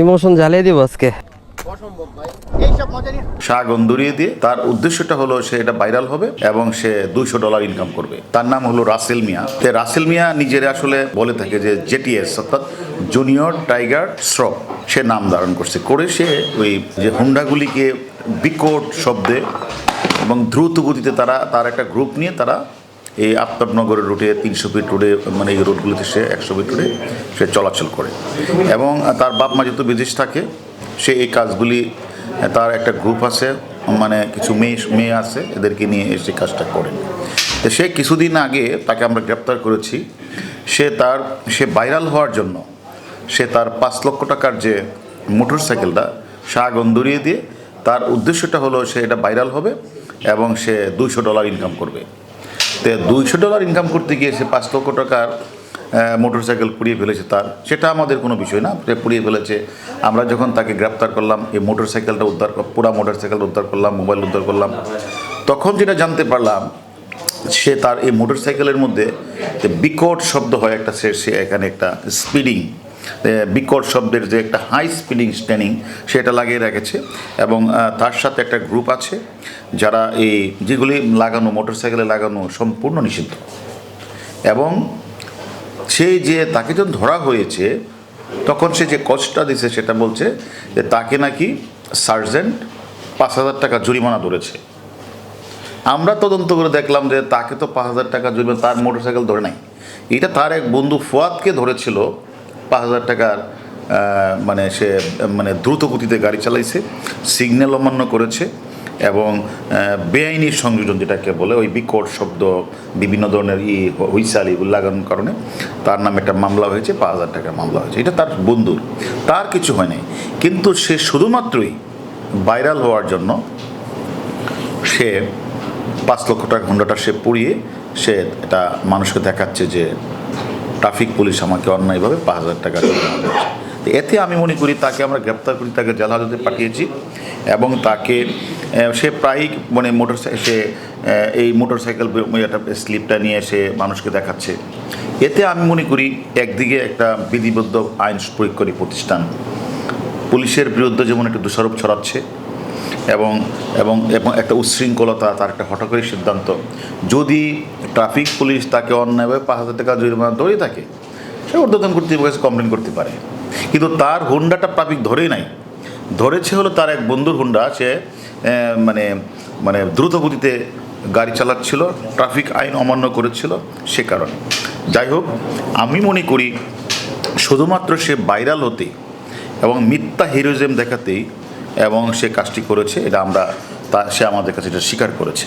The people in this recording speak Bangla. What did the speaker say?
ইমোশন জ্বালিয়ে দিব আজকে। শাক অন্দুরিয়ে দিয়ে তার উদ্দেশ্যটা হলো সে এটা ভাইরাল হবে এবং সে দুইশো ডলার ইনকাম করবে। তার নাম হলো রাসেল মিয়া। তে রাসেল মিয়া নিজের আসলে বলে থাকে যে জেটিএস অর্থাৎ জুনিয়র টাইগার শ্রপ সে নাম ধারণ করছে। করে সে ওই যে হুন্ডাগুলিকে বিকট শব্দে এবং দ্রুত গতিতে তারা তার একটা গ্রুপ নিয়ে তারা এই আফতাবনগরের রুটে তিনশো ফিট রোডে মানে এই রোডগুলোতে সে একশো ফিট রোডে সে চলাচল করে। এবং তার বাপ মা যেহেতু বিদেশ থাকে, সে এই কাজগুলি, তার একটা গ্রুপ আছে মানে কিছু মেয়ে মেয়ে আছে, এদেরকে নিয়ে এসে কাজটা করেন। তো সে কিছুদিন আগে তাকে আমরা গ্রেপ্তার করেছি। সে তার, সে ভাইরাল হওয়ার জন্য সে তার পাঁচ লক্ষ টাকার যে মোটর সাইকেলটা শাক অন্দরিয়ে দিয়ে, তার উদ্দেশ্যটা হলো সে এটা ভাইরাল হবে এবং সে দুইশো ডলার ইনকাম করবে। তো দুইশো ডলার ইনকাম করতে গিয়ে সে পাঁচ লক্ষ টাকার মোটর সাইকেল পুড়িয়ে ফেলেছে তার। সেটা আমাদের কোনো বিষয় না। সে পুড়িয়ে ফেলেছে। আমরা যখন তাকে গ্রেপ্তার করলাম, এই মোটর সাইকেলটা উদ্ধার পুরা মোটর সাইকেল উদ্ধার করলাম মোবাইল উদ্ধার করলাম, তখন যেটা জানতে পারলাম, সে তার এই মোটর সাইকেলের মধ্যে বিকট শব্দ হয় একটা, সে সে এখানে একটা স্পিডিং বিকট শব্দের যে একটা হাই স্পিডিং স্ট্যানিং সেটা লাগিয়ে রেখেছে এবং তার সাথে একটা গ্রুপ আছে যারা এই যেগুলি লাগানো মোটর সাইকেলে লাগানো সম্পূর্ণ নিষিদ্ধ। এবং সেই যে তাকে যখন ধরা হয়েছে, তখন সে যে কষ্টটা দিছে সেটা বলছে যে তাকে নাকি সার্জেন্ট পাঁচ হাজার টাকা জরিমানা ধরেছে। আমরা তদন্ত করে দেখলাম যে তাকে তো পাঁচ হাজার টাকা জরিমানা, তার মোটরসাইকেল ধরে নাই। এটা তার এক বন্ধু ফুয়াদকে ধরেছিল পাঁচ হাজার টাকার মানে সে মানে দ্রুত গতিতে গাড়ি চালাইছে সিগন্যাল অমান্য করেছে এবং বেআইনি সংযোজন যেটাকে বলে, ওই বিকট শব্দ, বিভিন্ন ধরনের ই হুইসাল এগুলো লাগানোর কারণে তার নামে একটা মামলা হয়েছে, পাঁচ হাজার টাকার মামলা হয়েছে। এটা তার বন্ধুর, তার কিছু হয় নাই। কিন্তু সে শুধুমাত্রই ভাইরাল হওয়ার জন্য সে পাঁচ লক্ষ টাকা হুন্ডাটা সে পুড়িয়ে সে এটা মানুষকে দেখাচ্ছে যে ট্রাফিক পুলিশ আমাকে অন্যায়ভাবে পাঁচ হাজার টাকা দিয়েছে। তো এতে আমি মনে করি তাকে আমরা গ্রেপ্তার করি, তাকে জেল হাজতে পাঠিয়েছি এবং তাকে সে প্রায়ই মানে মোটর সে এই মোটর সাইকেল একটা স্লিপটা নিয়ে সে মানুষকে দেখাচ্ছে এতে আমি মনে করি একদিকে একটা বিধিবদ্ধ আইন প্রয়োগকারী প্রতিষ্ঠান, পুলিশের বিরুদ্ধে যেমন একটা দোষারোপ ছড়াচ্ছে এবং এবং এবং একটা উচ্ছৃঙ্খলতা, তার একটা হঠাৎ সিদ্ধান্ত যদি ট্রাফিক পুলিশ তাকে অন্যায়ভাবে পাঁচ হাজার টাকা জরিমানা ধরে থাকে। সে ঊর্ধ্বতন কর্তৃপক্ষের কমপ্লেন করতে পারে। কিন্তু তার হুন্ডাটা ট্রাফিক ধরেই নাই। ধরেছে হলো তার এক বন্ধুর হুন্ডা, সে মানে মানে দ্রুত গতিতে গাড়ি চালাচ্ছিল, ট্রাফিক আইন অমান্য করেছিল সে কারণে। যাই হোক, আমি মনে করি শুধুমাত্র সে ভাইরাল হতেই এবং মিথ্যা হিরোইজম দেখাতেই এবং সে কাজটি করেছে, এটা আমরা তা, সে আমাদের কাছে এটা স্বীকার করেছে।